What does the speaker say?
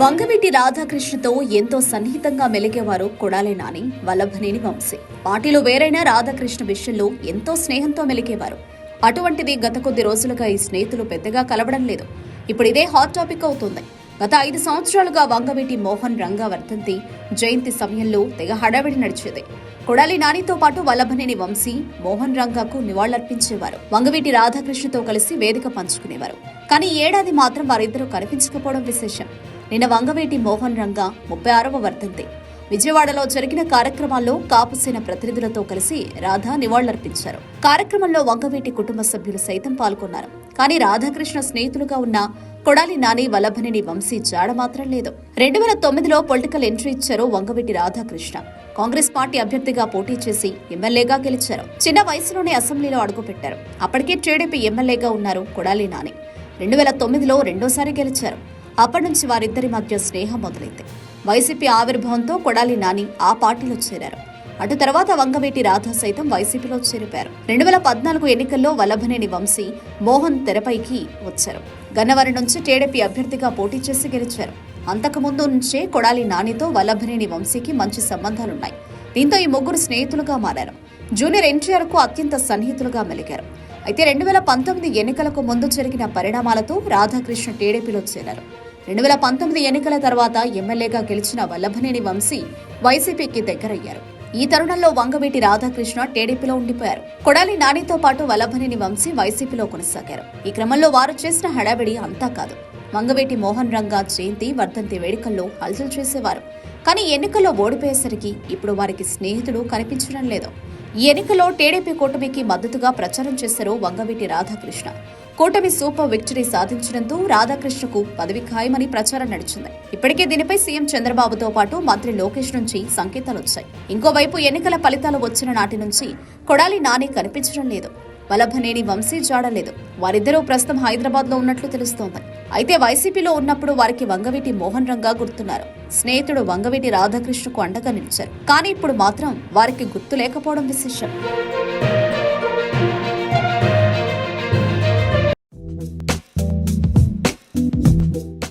వంగవీటి రాధాకృష్ణతో ఎంతో సన్నిహితంగా మెలిగేవారు కొడాలి నాని వల్లభనేని వంశీ. పార్టీలో వేరైన రాధాకృష్ణ విషయంలో ఎంతో స్నేహంతో మెలిగేవారు. అటువంటిది గత కొద్ది రోజులుగా ఈ స్నేహితులు పెద్దగా కలవడం లేదు. ఇప్పుడు ఇదే హాట్ టాపిక్ అవుతుంది. గత ఐదు సంవత్సరాలుగా వంగవీటి మోహన్ రంగా వర్ధంతి జయంతి సమయంలో తెగ హడావిడి నడిచేది. కొడాలి నానితో పాటు వల్లభనేని వంశీ మోహన్ రంగాకు నివాళులర్పించేవారు. వంగవీటి రాధాకృష్ణతో కలిసి వేదిక పంచుకునేవారు. కానీ ఏడాది మాత్రం వారిద్దరూ కనిపించకపోవడం విశేషం. నిన్న వంగవేటి మోహన్ రంగా ముప్పై ఆరవ వర్ధంతి. విజయవాడలో జరిగిన కార్యక్రమాల్లో కాపుసేన ప్రతినిధులతో కలిసి రాధా నివాళులర్పించారు. కార్యక్రమంలో వంగవేటి కుటుంబ సభ్యులు సైతం పాల్గొన్నారు. కానీ రాధాకృష్ణ స్నేహితులుగా ఉన్న కొడాలి నాని వల్లభనేని వంశీ జాడ మాత్రం లేదు. రెండు వేల తొమ్మిదిలో పొలిటికల్ ఎంట్రీ ఇచ్చారు వంగవీటి రాధాకృష్ణ. కాంగ్రెస్ పార్టీ అభ్యర్థిగా పోటీ చేసి ఎమ్మెల్యేగా గెలిచారు. చిన్న వయసులోనే అసెంబ్లీలో అడుగుపెట్టారు. అప్పటికే టీడీపీ ఎమ్మెల్యేగా ఉన్నారు కొడాలి నాని. రెండు వేల తొమ్మిదిలో రెండోసారి గెలిచారు. అప్పటి నుంచి వారిద్దరి మధ్య స్నేహం మొదలైంది. వైసీపీ ఆవిర్భావంతో కొడాలి నాని ఆ పార్టీలో చేరారు. అటు తర్వాత వంగవేటి రాధ సైతం వైసీపీలో చేరిపారు రెండు వేల పద్నాలుగు ఎన్నికల్లో వల్లభనేని వంశీ మోహన్ తెరపైకి వచ్చారు. గన్నవరం నుంచి టీడీపీ అభ్యర్థిగా పోటీ చేసి గెలిచారు. అంతకుముందు నుంచే కొడాలి నానితో వల్లభనేని వంశీకి మంచి సంబంధాలున్నాయి. దీంతో ఈ ముగ్గురు స్నేహితులుగా మారారు. జూనియర్ ఎన్టీఆర్కు అత్యంత సన్నిహితులుగా మెలిగారు. అయితే రెండు వేల పంతొమ్మిది ఎన్నికలకు ముందు జరిగిన పరిణామాలతో రాధాకృష్ణ టీడీపీలో చేరారు. రెండు వేల పంతొమ్మిది ఎన్నికల తర్వాత ఎమ్మెల్యేగా గెలిచిన వల్లభనేని వంశీ వైసీపీకి దగ్గరయ్యారు. ఈ తరుణంలో వంగవీటి రాధాకృష్ణ టీడీపీలో ఉండిపోయారు. కొడాలి నానితో పాటు వల్లభనేని వంశీ వైసీపీలో కొనసాగారు. ఈ క్రమంలో వారు చేసిన హడావిడి అంతా కాదు. వంగవీటి మోహన్ రంగా జయంతి వర్ధంతి వేడుకల్లో హల్చల్ చేసేవారు. కానీ ఎన్నికల్లో ఓడిపోయేసరికి ఇప్పుడు వారికి స్నేహితుడు కనిపించడం లేదు. ఈ ఎన్నికలో టీడీపీ కూటమికి మద్దతుగా ప్రచారం చేశారు వంగవీటి రాధాకృష్ణ. కూటమి సూపర్ విక్టరీ సాధించడంతో రాధాకృష్ణకు పదవి ఖాయమని ప్రచారం నడిచింది. ఇప్పటికే దీనిపై సీఎం చంద్రబాబుతో పాటు మంత్రి లోకేష్ నుంచి సంకేతాలు వచ్చాయి. ఇంకోవైపు ఎన్నికల ఫలితాలు వచ్చిన నాటి నుంచి కొడాలి నాని కనిపించడం లేదు. వల్లభనేని వంశీ జాడలేదు వారిద్దరూ ప్రస్తుతం హైదరాబాద్లో ఉన్నట్లు తెలుస్తోంది. అయితే వైసీపీలో ఉన్నప్పుడు వారికి వంగవీటి మోహన్ రంగా గుర్తున్నారు. స్నేహితుడు వంగవీటి రాధాకృష్ణకు అండగా నిలిచారు. కానీ ఇప్పుడు మాత్రం వారికి గుర్తు లేకపోవడం విశేషం.